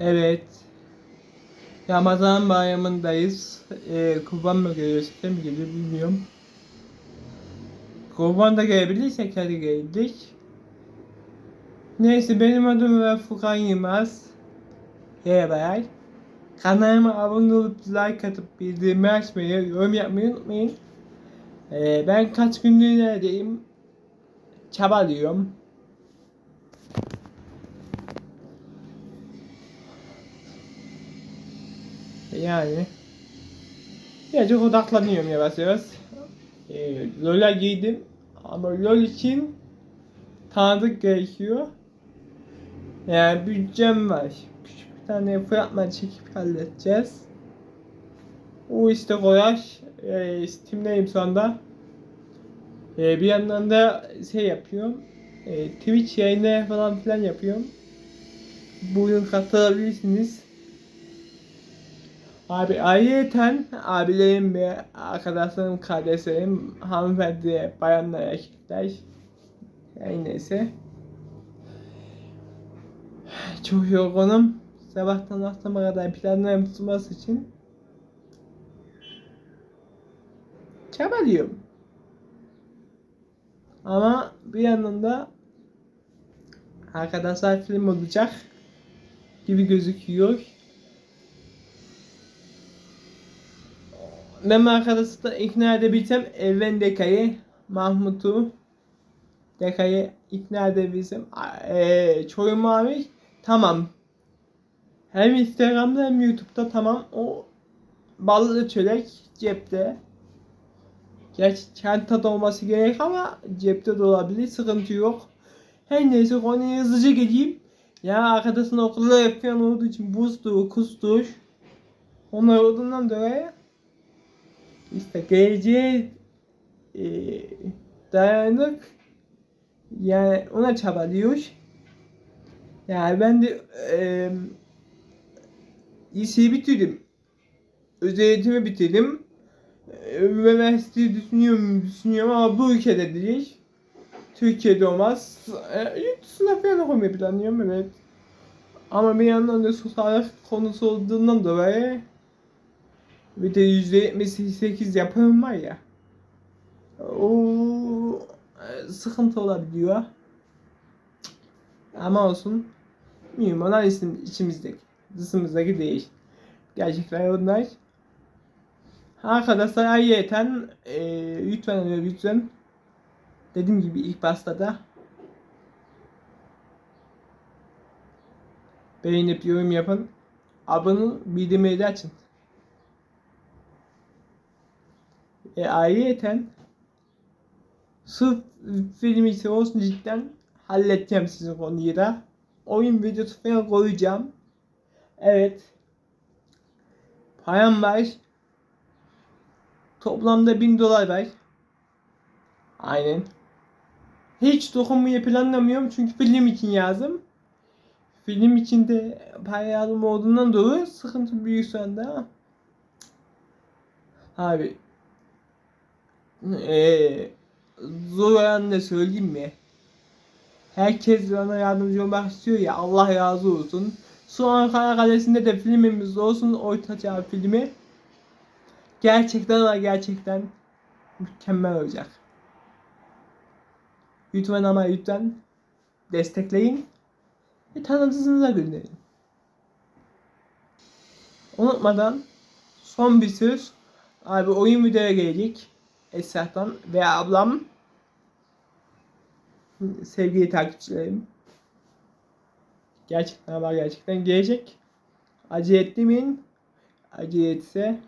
Evet. Ramazan bayramındayız. Ee, kurban mı geliyor, size mi geliyor bilmiyorum. Kurban da gelebilir, şeker de gelebilir. Neyse benim adım Furkan Yılmaz. Merhabalar. Kanalıma abone olup like atıp bildirimi açmayı, yorum yapmayı unutmayın. Ee, ben kaç gündür neredeyim? Çabalıyorum. Yani birazcık odaklanıyorum yavaş yavaş. Ee, LoL'a giydim ama LoL için tanıdık gerekiyor. Yani bütçem var. Küçük bir tane fiyatma çekip halledeceğiz. O işte kolay. Ee, Steam'deyim şu anda. Ee, bir yandan da şey yapıyorum. Ee, Twitch yayını falan filan yapıyorum. Buyurun katılabilirsiniz. Abi ayrıyeten abilerim ve arkadaşlarım, kardeşlerim, hanımefendi, bayanlar, erkekler her neyse. Çok yorgunum. Sabahtan akşama kadar planlarım tutması için çabalıyorum. Ama bir yandan da arkadaşlar film olacak gibi gözüküyor. Ben arkadaşı da ikna edebilsem Evren Deka'yı, Mahmut'u Deka'yı ikna edebilsem eee Çorum abi tamam. Hem Instagram'da hem YouTube'da tamam o ballı çörek cepte. Gerçi çantada olması gerek ama cepte de olabilir sıkıntı yok. Her neyse konuya hızlıca geleyim. Ya arkadaşın okulda yapıyan olduğu için buzdur, kustur. Onlar olduğundan dolayı işte geleceğe e, dayanık yani ona çabalıyor. Yani ben de e, liseyi bitirdim. Özel eğitimi bitirdim. E, Üniversiteyi düşünüyorum, düşünüyorum ama bu ülkede değil. Türkiye'de olmaz. E, yurt falan okumayı planlıyorum evet. Ama bir yandan da sosyal konusu olduğundan dolayı bir de %78 yapım var ya. O e, sıkıntı olabiliyor. Ama olsun. Bilmiyorum onlar isim, içimizdeki. Dışımızdaki değil. Gerçekler onlar. Arkadaşlar ayrıyeten e, lütfen ve lütfen dediğim gibi ilk başta da beğenip yorum yapın. Abone bildirimleri açın. E, ayrıyeten sırf film için olsun cidden halledeceğim sizin konuyu da. Oyun videosu falan koyacağım. Evet. Param var. Toplamda 1000 dolar var. Aynen. Hiç dokunmayı planlamıyorum çünkü film için yazdım. Film için de para olduğundan dolayı sıkıntı büyük anda. Abi ee, zor olan ne söyleyeyim mi? Herkes bana yardımcı olmak istiyor ya Allah razı olsun. Şu an Kara Kalesi'nde de filmimiz olsun Ortaçağ filmi. Gerçekten ama gerçekten mükemmel olacak. Lütfen ama lütfen destekleyin ve tanıdığınıza gönderin. Unutmadan son bir söz. Abi oyun videoya gelecek. Esra'dan ve ablam sevgili takipçilerim gerçekten ama gerçekten gelecek. Acele etmeyin. Acele etse